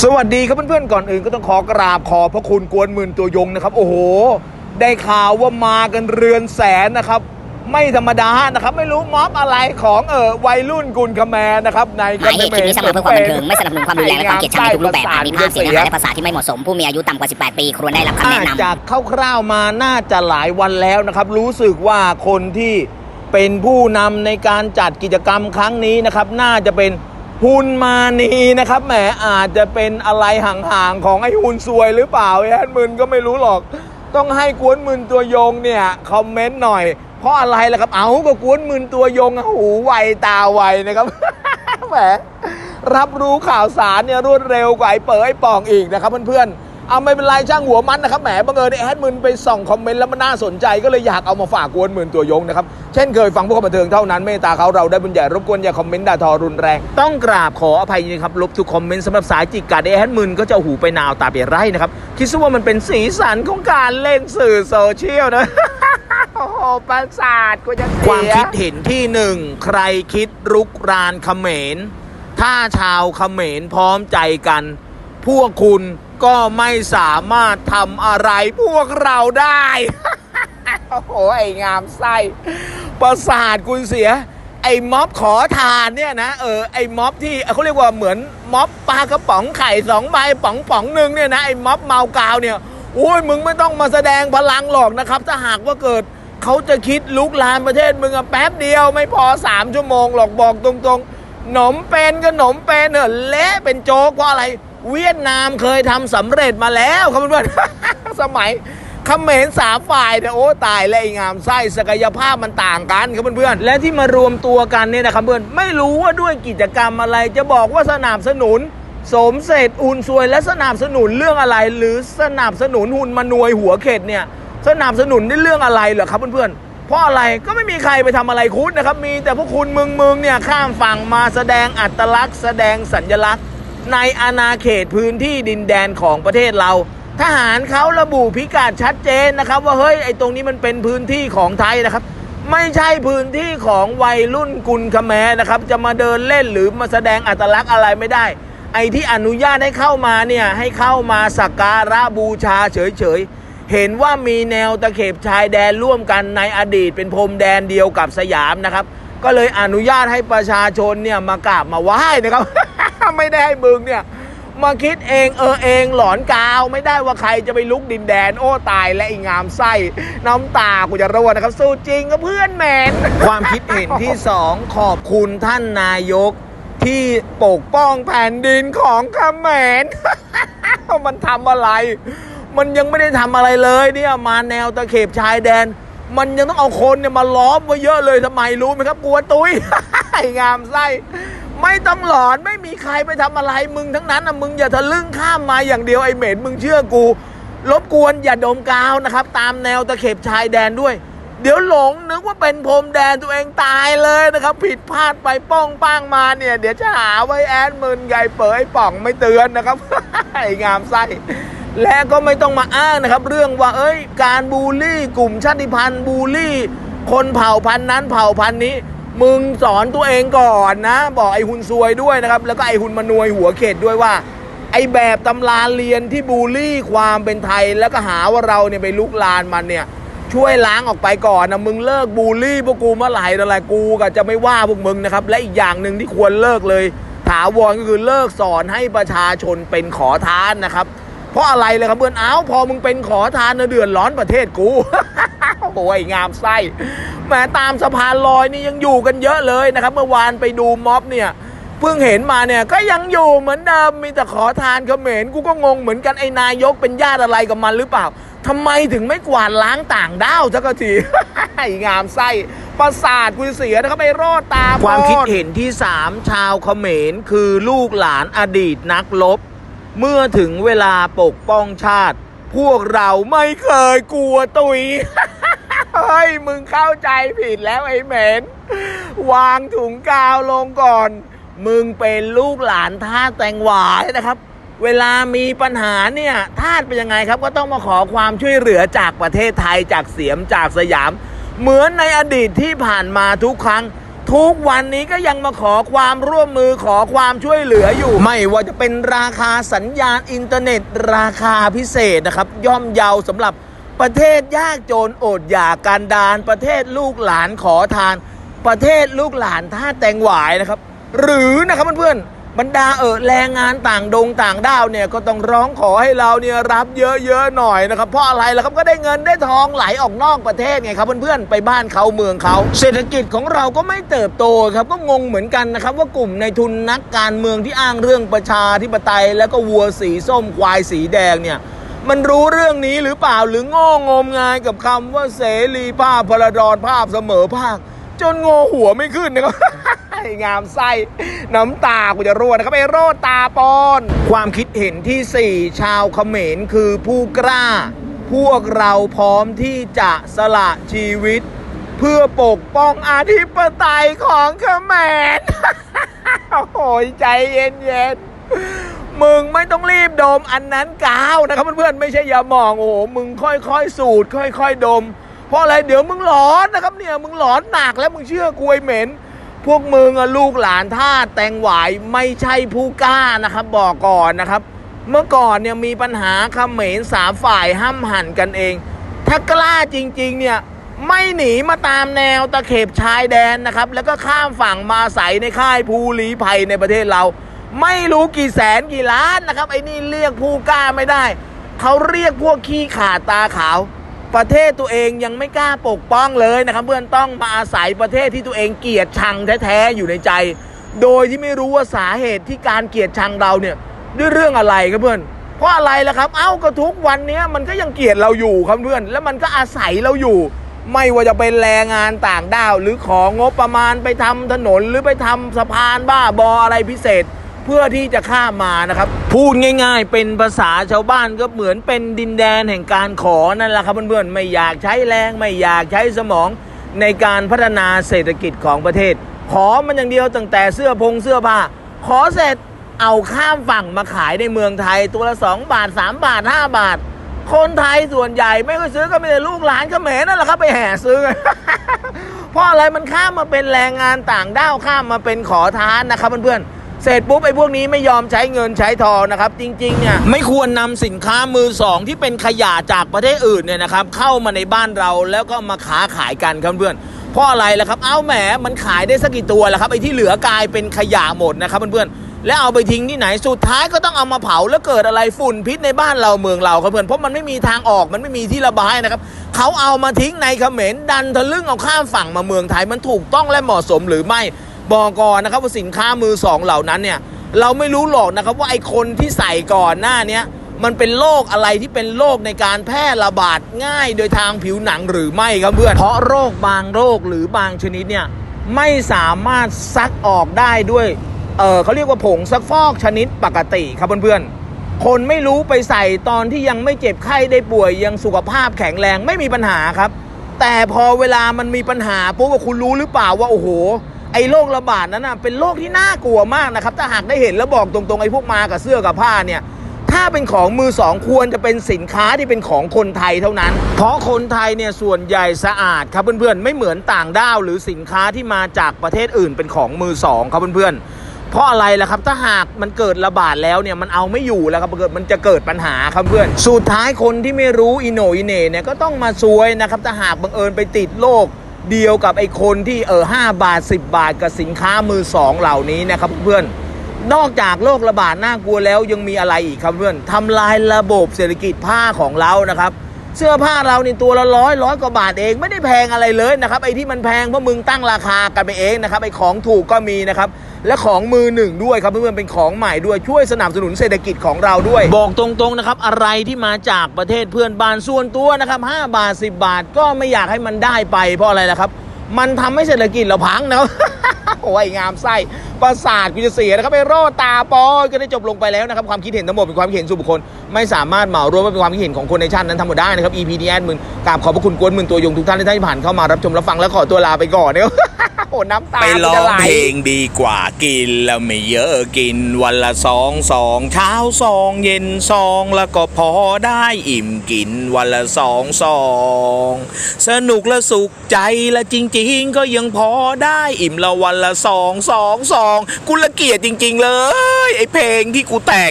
สวัสดีครับเพื่อนๆก่อนอื่นก็ต้องขอกราบขอบพระคุณกวนหมื่นตัวยงนะครับ โอ้โห ได้ข่าวว่ามากันเรือนแสนนะครับ ไม่ธรรมดานะครับ ไม่รู้ม็อบอะไรของเออวัยรุ่นกุลคแมร์นะครับในหมายเหตุคลิปนี้สร้างมาเพื่อความบันเทิงไม่สนับสนุนความรุนแรงและความเกลียดชังในทุกรูปแบบอาจมีภาพเสียงเนื้อหาและภาษาที่ไม่เหมาะสมผู้มีอายุต่ำกว่า 18 ปีควรได้รับคำแนะนำ จากคร่าวๆมาน่าจะหลายวันแล้วนะครับ รู้สึกว่าคนที่เป็นผู้นำในการจัดกิจกรรมครั้งนี้นะครับ น่าจะเป็น หุนมานีนะครับแหมอาจจะเป็นอะไรห่างๆของไอ้หุนซวยหรือเปล่าแอดมึนก็ไม่รู้หรอก ต้องให้กวนมึนตัวยงเนี่ยคอมเมนต์หน่อย เพราะอะไรล่ะครับ เอาก็กวนมึนตัวยงหูไวตาไวนะครับแหมรับรู้ข่าวสารเนี่ยรวดเร็วกว่าไอ้เป๋อไอ้ป่องอีกนะครับเพื่อนๆ เอาไม่เป็นไรช่างหัวมันนะครับแหมบังเอิญไอ้แอดมึนไปส่องคอมเมนต์แล้วมันน่าสนใจก็เลยอยากเอามาฝากกวนหมึนตัวยงนะครับ เช่นเคยฟังพวกบันเทิงเท่านั้นเมตตาเขาเราได้บุญใหญ่รบกวนอย่าคอมเมนต์ด่าทอรุนแรง ต้องกราบขออภัยจริงครับลบทุกคอมเมนต์สำหรับสายจิกกัดแอดมึนก็จะหูไปนาวตาเปียไร่นะครับคิดซะว่ามันเป็นสีสันของการเล่นสื่อโซเชียลนะโอ้โหประสาทกูจะเสียความคิดเห็นที่หนึ่งใครคิดรุกรานเขมรถ้าชาวเขมรพร้อมใจกัน พวกคุณก็ไม่สามารถทำอะไรพวกเราได้ โอ้โห ไอ้งามไส้ ประสาทคุณเสีย ไอ้ม็อบขอทานเนี่ยนะ เออ ไอ้ม็อบที่เขาเรียกว่าเหมือนม็อบปลากระป๋องไข่สองใบป๋องป๋องหนึ่งเนี่ยนะ ไอ้ม็อบเมากาวเนี่ย โอ้ย มึงไม่ต้องมาแสดงพลังหรอกนะครับ ถ้าหากว่าเกิดเขาจะคิดลุกลามประเทศมึงอะแป๊บเดียวไม่พอสามชั่วโมงหรอกบอกตรงๆ หนมเป็นก็หนมเป็นเนอะเละเป็นโจ๊กเพราะอะไร เวียดนามเคยทำสำเร็จมาแล้วครับเพื่อนๆสมัยเขมรสาฝ่ายเนี่ยโอ้ตายแล้วไอ้งามไส้ศักยภาพมันต่างกันครับเพื่อนๆและที่มารวมตัวกันเนี่ยนะครับเพื่อนไม่รู้ว่าด้วยกิจกรรมอะไรจะบอกว่าสนับสนุน สมเสร็จอุ่นซวยและสนับสนุนเรื่องอะไร หรือสนับสนุนหุ่นมานวยหัวเข็ดเนี่ยสนับสนุนในเรื่องอะไรเหรอครับเพื่อนๆเพราะอะไรก็ไม่มีใครไปทำอะไรคุณนะครับมีแต่พวกคุณมึงมึงเนี่ยข้ามฝั่งมาแสดงอัตลักษณ์ แสดงสัญลักษณ์ ในอาณาเขตพื้นที่ดินแดนของประเทศเรา ทหารเขาระบุพิกัดชัดเจนนะครับ ว่าเฮ้ยไอ้ตรงนี้มันเป็นพื้นที่ของไทยนะครับ ไม่ใช่พื้นที่ของวัยรุ่นกุลคแมนะครับ จะมาเดินเล่นหรือมาแสดงอัตลักษณ์อะไรไม่ได้ ไอ้ที่อนุญาตให้เข้ามาเนี่ยให้เข้ามาสักการะบูชาเฉยๆเห็นว่ามีแนวตะเข็บชายแดนร่วมกันในอดีตเป็นพรมแดนเดียวกับสยามนะครับ ก็เลยอนุญาตให้ประชาชนเนี่ยมากราบมาไหว้นะครับ ไม่ได้ให้มึงเนี่ย มาคิดเองเออเองหลอนกาว ไม่ได้ว่าใครจะไปลุกดินแดนโอ้ตายและไอ้งามไส้ น้ำตากูจะรั่วนะครับ สู้จริงกับเพื่อนแมนความคิดเห็นที่สองขอบคุณท่านนายกที่ปกป้องแผ่นดินของเขมรมันทำอะไร มันยังไม่ได้ทำอะไรเลยเนี่ยมาแนวตะเข็บชายแดน มันยังต้องเอาคนเนี่ยมาล้อมไว้เยอะเลยทำไมรู้ไหมครับกลัวตุยอ้งามไส้ ไม่ต้องหลอนไม่มีใครไปทำอะไรมึงทั้งนั้นนะมึงอย่าทะลึ่งข้ามมาอย่างเดียวไอ้เหม็นมึงเชื่อกูรบกวนอย่าดมกาวนะครับ ตามแนวตะเข็บชายแดนด้วย เดี๋ยวหลงนึกว่าเป็นพรมแดนตัวเองตายเลยนะครับ ผิดพลาดไปป้องป้างมาเนี่ย เดี๋ยวจะหาไว้แอดมึนไงเป๋ยป่องไม่เตือนนะครับไอ้งามไส้และก็ไม่ต้องมาอ้างนะครับ เรื่องว่าเอ้ย การบูลลี่กลุ่มชาติพันธุ์บูลลี่ คนเผ่าพันธุ์นั้นเผ่าพันธุ์นี้ มึงสอนตัวเองก่อนนะ บอกไอ้หุนซวยด้วยนะครับ แล้วก็ไอ้หุนมานวยหัวเขตด้วยว่า ไอ้แบบตำราเรียนที่บูลลี่ความเป็นไทย แล้วก็หาว่าเราเนี่ยไปลุกลานมันเนี่ย ช่วยล้างออกไปก่อนนะมึงเลิกบูลลี่พวกกูเมื่อไหร่อะไรกูก็จะไม่ว่าพวกมึงนะครับ และอีกอย่างหนึ่งที่ควรเลิกเลย ถาวรก็คือเลิกสอนให้ประชาชนเป็นขอทานนะครับ เพราะอะไรเลยครับเพื่อนอ้าวพอมึงเป็นขอทานนะเดือดร้อนประเทศกูโอ้ยงามไส้ หมตามสะพานลอยนี่ยังอยู่กันเยอะเลยนะครับ เมื่อวานไปดูม็อบเนี่ยเพิ่งเห็นมาเนี่ยก็ยังอยู่เหมือนเดิมมีแต่ขอทานเขมรกูก็งงเหมือนกันไอ้นายกเป็นญาติอะไรกับมันหรือเปล่าทำไมถึงไม่กวาดล้างต่างด้าวสักทีไอ้งามไส้ประสาทกูเสียนะครับไอ้รอดตาความคิดเห็นที่สามชาวเขมรคือลูกหลานอดีตนักรบเมื่อถึงเวลาปกป้องชาติ พวกเราไม่เคยกลัวตุย ฮ้ย มึงเข้าใจผิดแล้วไอ้เหม็น วางถุงกาวลงก่อน มึงเป็นลูกหลานทาสแตงหวายนะครับ เวลามีปัญหาเนี่ยทาสเป็นยังไงครับ ก็ต้องมาขอความช่วยเหลือจากประเทศไทยจากเสียมจากสยาม เหมือนในอดีตที่ผ่านมาทุกครั้งททุกวันนี้ก็ยังมาขอความร่วมมือขอความช่วยเหลืออยู่ ไม่ว่าจะเป็นราคาสัญญาณอินเทอร์เน็ต ราคาพิเศษนะครับ ย่อมเยาสำหรับ ประเทศยากจนอดอยากการดานประเทศลูกหลานขอทาน ประเทศลูกหลานท่าแตงหวายนะครับ หรือนะครับเพื่อนๆบรรดาเออแรงงานต่างดงต่างด้าวเนี่ยก็ต้องร้องขอให้เราเนี่ยรับเยอะๆหน่อยนะครับ เพราะอะไรล่ะครับก็ได้เงินได้ทองไหลออกนอกประเทศไงครับเพื่อนๆไปบ้านเขาเมืองเขาเศรษฐกิจของเราก็ไม่เติบโตครับก็งงเหมือนกันนะครับว่ากลุ่มในทุนนักการเมืองที่อ้างเรื่องประชาธิปไตย แล้วก็วัวสีส้มควายสีแดงเนี่ย มันรู้เรื่องนี้หรือเปล่าหรือโง่งมงายกับคำว่าเสรีภาพพลดรภาพเสมอภาค จนโงหัวไม่ขึ้นนะครับงามไส้น้ำตากูจะรั่วนะครับไอ้โรดตาปอน ความคิดเห็นที่ 4 ชาวเขมรคือผู้กล้า พวกเราพร้อมที่จะสละชีวิต เพื่อปกป้องอธิปไตยของเขมรโอ้ยใจเย็นเย็นๆ มึงไม่ต้องรีบดมอันนั้นกาวนะครับเพื่อนๆไม่ใช่ยาหมองโอ้โหมึงค่อยๆ สูดค่อย ๆ ดม เพราะอะไรเดี๋ยวมึงหลอนนะครับเนี่ยมึงหลอนหนักแล้วมึงเชื่อกวยเหม็น พวกมึงอะลูกหลานท่าแตงหวายไม่ใช่ผู้กล้านะครับ บอกก่อนนะครับ เมื่อก่อนเนี่ยมีปัญหาเขมรสามฝ่ายห้ำหันกันเอง ถ้ากล้าจริง ๆ เนี่ยไม่หนีมาตามแนวตะเข็บชายแดนนะครับ แล้วก็ข้ามฝั่งมาอาศัยในค่ายภูลีภัยในประเทศเรา ไม่รู้กี่แสนกี่ล้านนะครับ ไอ้นี่เรียกผู้กล้าไม่ได้ เขาเรียกพวกขี้ขาดตาขาว ประเทศตัวเองยังไม่กล้าปกป้องเลยนะครับ เพื่อนต้องมาอาศัยประเทศที่ตัวเองเกลียดชังแท้ๆอยู่ในใจ โดยที่ไม่รู้ว่าสาเหตุที่การเกลียดชังเราเนี่ยด้วยเรื่องอะไรครับเพื่อนเพราะอะไรล่ะครับ เอ้าก็ทุกวันนี้มันก็ยังเกลียดเราอยู่ครับเพื่อน แล้วมันก็อาศัยเราอยู่ ไม่ว่าจะเป็นแรงงานต่างด้าว หรือของงบประมาณไปทำถนนหรือไปทำสะพานบ้าบออะไรพิเศษ เพื่อที่จะข้ามมานะครับ พูดง่าย ๆ เป็นภาษาชาวบ้านก็เหมือนเป็นดินแดนแห่งการขอนั่นแหละครับเพื่อนๆไม่อยากใช้แรงไม่อยากใช้สมองในการพัฒนาเศรษฐกิจของประเทศ ขอมันอย่างเดียวตั้งแต่เสื้อพงเสื้อผ้าขอเสร็จเอาข้ามฝั่งมาขายในเมืองไทย ตัวละ2บาท 3 บาท 5 บาท คนไทยส่วนใหญ่ไม่ค่อยซื้อก็ไม่ได้ลูกหลานเขมรนั่นแหละครับไปแห่ซื้อเพราะอะไรมันข้ามมาเป็นแรงงานต่างด้าวข้ามมาเป็นขอทานนะครับเพื่อนๆ เสร็จปุ๊บไอ้พวกนี้ไม่ยอมใช้เงินใช้ทองนะครับ จริงๆเนี่ยไม่ควรนำสินค้ามือสองที่เป็นขยะจากประเทศอื่นเนี่ยนะครับเข้ามาในบ้านเราแล้วก็มาค้าขายกันครับเพื่อนเพราะอะไรล่ะครับ เอ้าแหมมันขายได้สักกี่ตัวล่ะครับไอ้ที่เหลือกลายเป็นขยะหมดนะครับเพื่อนๆแล้วเอาไปทิ้งที่ไหนสุดท้ายก็ต้องเอามาเผาแล้วเกิดอะไรฝุ่นพิษในบ้านเราเมืองเราครับเพื่อนเพราะมันไม่มีทางออกมันไม่มีที่ระบายนะครับเขาเอามาทิ้งในเขมรดันทะลึ่งเอาข้ามฝั่งมาเมืองไทยมันถูกต้องและเหมาะสมหรือไม่ บอกก่อนนะครับว่าสินค้ามือสองเหล่านั้นเนี่ยเราไม่รู้หรอกนะครับว่าไอ้คนที่ใส่ก่อนหน้านี้มันเป็นโรคอะไรที่เป็นโรคในการแพร่ระบาดง่ายโดยทางผิวหนังหรือไม่ครับเพื่อนเพราะโรคบางโรคหรือบางชนิดเนี่ยไม่สามารถซักออกได้ด้วยเออเขาเรียกว่าผงซักฟอกชนิดปกติครับเพื่อนๆคนไม่รู้ไปใส่ตอนที่ยังไม่เจ็บไข้ได้ป่วยยังสุขภาพแข็งแรงไม่มีปัญหาครับ แต่พอเวลามันมีปัญหาปุ๊บว่าคุณรู้หรือเปล่าว่าโอ้โห ไอ้โรคระบาดนั้นนะเป็นโรคที่น่ากลัวมากนะครับ ถ้าหากได้เห็นแล้วบอกตรงๆไอ้พวกมากับเสื้อกับผ้าเนี่ย ถ้าเป็นของมือสองควรจะเป็นสินค้าที่เป็นของคนไทยเท่านั้น เพราะคนไทยเนี่ยส่วนใหญ่สะอาดครับเพื่อนๆ ไม่เหมือนต่างด้าวหรือสินค้าที่มาจากประเทศอื่นเป็นของมือสองครับเพื่อนๆ เพราะอะไรล่ะครับถ้าหากมันเกิดระบาดแล้วเนี่ยมันเอาไม่อยู่แล้วครับเกิดมันจะเกิดปัญหาครับเพื่อน สุดท้ายคนที่ไม่รู้อิโหนอิเหน่เนี่ยก็ต้องมาซวยนะครับถ้าหากบังเอิญไปติดโรค เดียวกับไอ้คนที่เออห้าบาท 10 บาทกับสินค้ามือสองเหล่านี้นะครับเพื่อนนอกจากโรคระบาดน่ากลัวแล้วยังมีอะไรอีกครับเพื่อนทำลายระบบเศรษฐกิจผ้าของเรานะครับ เสื้อผ้าเรานี่ตัวละร้อยร้อยกว่าบาทเองไม่ได้แพงอะไรเลยนะครับไอ้ที่มันแพงเพราะมึงตั้งราคากันไปเองนะครับไอ้ของถูกก็มีนะครับ และของมือหนึ่งด้วยครับเพื่อนๆเป็นของใหม่ด้วยช่วยสนับสนุนเศรษฐกิจของเราด้วย บอกตรงๆนะครับอะไรที่มาจากประเทศเพื่อนบ้านส่วนตัวนะครับ5บาท 10 บาทก็ไม่อยากให้มันได้ไป เพราะอะไรล่ะครับ มันทำให้เศรษฐกิจเราพังนะครับโอ้ยงามไส้ประสาทกูจะเสียนะครับไปโรดตาปอยก็ได้จบลงไปแล้วนะครับ ความคิดเห็นทั้งหมดเป็นความคิดเห็นส่วนบุคคล ไม่สามารถเหมารวมว่าเป็นความคิดเห็นของคนในชาตินั้นทั้งหมดได้นะครับ EP นี้แอดมึนกราบขอบพระคุณกวนมึนตัวยงทุกท่านที่ท่านผ่านเข้ามารับชมรับฟังและขอตัวลาไปก่อนนะครับ โอ้น้ำตาไปร้องเพลงดีกว่ากินแล้วไม่เยอะกินวันละสองสองเช้าสองเย็นสองแล้วก็พอได้อิ่มกินวันละสองสองสนุกและสุขใจและจริง ๆ ก็ยังพอได้อิ่มละวันละสองสองสองกูละเกียดจริง ๆ เลย ไอเพลงที่กูแต่ง